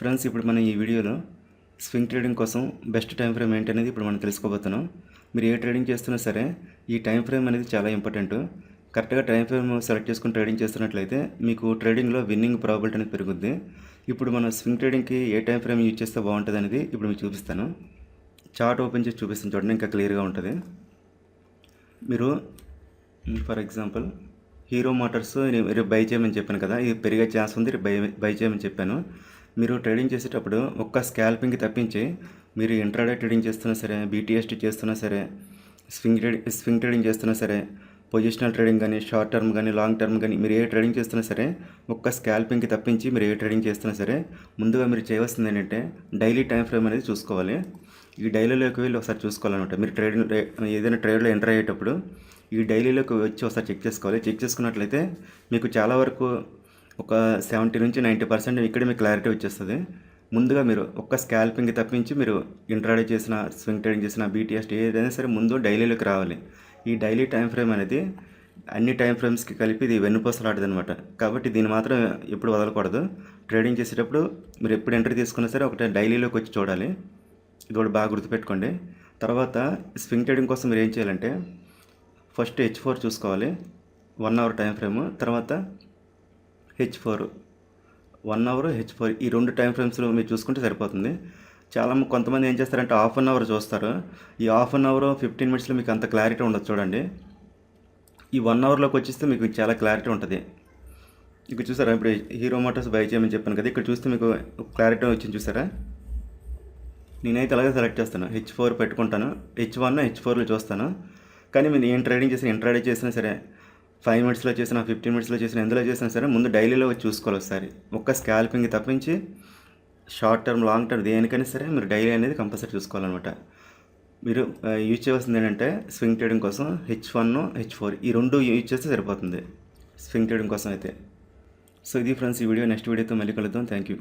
Friends ఇప్పుడు మనం ఈ వీడియోలో స్వింగ్ ట్రేడింగ్ కోసం బెస్ట్ టైం ఫ్రేమ్ ఏంటి అనేది ఇప్పుడు మనం తెలుసుకోబోతున్నాం. మీరు ఏ ట్రేడింగ్ చేస్తున్నా సరే ఈ టైం ఫ్రేమ్ అనేది చాలా ఇంపార్టెంట్. కరెక్ట్గా టైం ఫ్రేమ్ సెలెక్ట్ చేసుకుని ట్రేడింగ్ చేస్తున్నట్లయితే మీకు ట్రేడింగ్లో విన్నింగ్ ప్రాబిలిటీ అనేది పెరుగుద్ది. ఇప్పుడు మనం స్వింగ్ ట్రేడింగ్కి ఏ టైం ఫ్రేమ్ యూజ్ చేస్తే బాగుంటుంది అనేది ఇప్పుడు మీకు చూపిస్తాను. చార్ట్ ఓపెన్ చేసి చూపిస్తాను చూడండి ఇంకా క్లియర్గా ఉంటుంది. మీరు ఫర్ ఎగ్జాంపుల్ హీరో మోటార్స్ రేపు బై చేయమని చెప్పాను కదా ఇది పెరిగే ఛాన్స్ ఉంది బై బై చేయమని చెప్పాను. మీరు ట్రేడింగ్ చేసేటప్పుడు ఒక్క స్కాల్పింగ్కి తప్పించి మీరు ఇంట్రాడే ట్రేడింగ్ చేస్తున్నా సరే బీటీఎస్టీ చేస్తున్నా సరే స్వింగ్ ట్రేడింగ్ స్వింగ్ ట్రేడింగ్ చేస్తున్నా సరే పొజిషనల్ ట్రేడింగ్ కానీ షార్ట్ టర్మ్ కానీ లాంగ్ టర్మ్ కానీ మీరు ఏ ట్రేడింగ్ చేస్తున్నా సరే ఒక్క స్కాల్పింగ్కి తప్పించి మీరు ఏ ట్రేడింగ్ చేస్తున్నా సరే ముందుగా మీరు చేయవలసింది ఏంటంటే డైలీ టైం ఫ్రేమ్ అనేది చూసుకోవాలి. ఈ డైలీలోకి వెళ్ళి ఒకసారి చూసుకోవాలన్నమాట. మీరు ట్రేడింగ్ ఏదైనా ట్రేడ్లో ఎంటర్ అయ్యేటప్పుడు ఈ డైలీలోకి వచ్చి ఒకసారి చెక్ చేసుకోవాలి. చెక్ చేసుకున్నట్లయితే మీకు చాలా వరకు ఒక సెవెంటీ నుంచి నైంటీ పర్సెంట్ ఇక్కడ మీకు క్లారిటీ వచ్చేస్తుంది. ముందుగా మీరు ఒక్క స్కాల్పింగ్ తప్పించి మీరు ఇంట్రాడే చేసిన స్వింగ్ ట్రేడింగ్ చేసిన బీటీఎస్ ఏదైనా సరే ముందు డైలీలోకి రావాలి. ఈ డైలీ టైం ఫ్రేమ్ అనేది అన్ని టైం ఫ్రేమ్స్కి కలిపి ఇది వెన్నుపూసలాడదు అనమాట కాబట్టి దీన్ని మాత్రం ఎప్పుడు వదలకూడదు. ట్రేడింగ్ చేసేటప్పుడు మీరు ఎప్పుడు ఎంట్రీ తీసుకున్నా సరే ఒకటే డైలీలోకి వచ్చి చూడాలి. ఇది కూడా బాగా గుర్తుపెట్టుకోండి. తర్వాత స్వింగ్ ట్రేడింగ్ కోసం మీరు ఏం చేయాలంటే ఫస్ట్ హెచ్ ఫోర్ చూసుకోవాలి. One hour time frame. తర్వాత H four. One hour H four. ఈ రెండు టైం ఫ్రేమ్స్లో మీరు చూసుకుంటే సరిపోతుంది. చాలా కొంతమంది ఏం చేస్తారంటే హాఫ్ అన్ అవర్ చూస్తారు. ఈ హాఫ్ అన్ అవర్ ఫిఫ్టీన్ మినిట్స్లో మీకు అంత క్లారిటీ ఉండదు చూడండి. ఈ వన్ అవర్లోకి వచ్చేస్తే మీకు చాలా క్లారిటీ ఉంటుంది. ఇక్కడ చూసారా? ఇప్పుడు హీరో మోటార్స్ బై చేయమని చెప్పాను కదా. ఇక్కడ చూస్తే మీకు క్లారిటీ వచ్చింది చూసారా? నేనైతే అలాగే సెలెక్ట్ చేస్తాను. హెచ్ ఫోర్ పెట్టుకుంటాను. హెచ్ వన్ హెచ్ ఫోర్లో చూస్తాను. కానీ మీరు ఏం ట్రేడింగ్ చేసినా ఇంట్రాడే చేసినా సరే ఫైవ్ మినిట్స్లో చేసిన ఫిఫ్టీన్ మినిట్స్లో చేసిన ఎందులో చేసినా సరే ముందు డైలీలో చూసుకోవాలి ఒకసారి. ఒక్క స్కాల్పింగ్ తప్పించి షార్ట్ టర్మ్ లాంగ్ టర్మ్ దేనికైనా సరే మీరు డైలీ అనేది కంపల్సరీ చూసుకోవాలన్నమాట. మీరు యూజ్ చేయవలసింది ఏంటంటే స్వింగ్ ట్రేడింగ్ కోసం హెచ్ వన్ హెచ్ ఫోర్ ఈ రెండు యూజ్ చేస్తే సరిపోతుంది. స్వింగ్ ట్రేడింగ్ కోసం అయితే. సో ఇది ఫ్రెండ్స్ ఈ వీడియో నెక్స్ట్ వీడియోతో మళ్ళీ కలుద్దాం. Thank you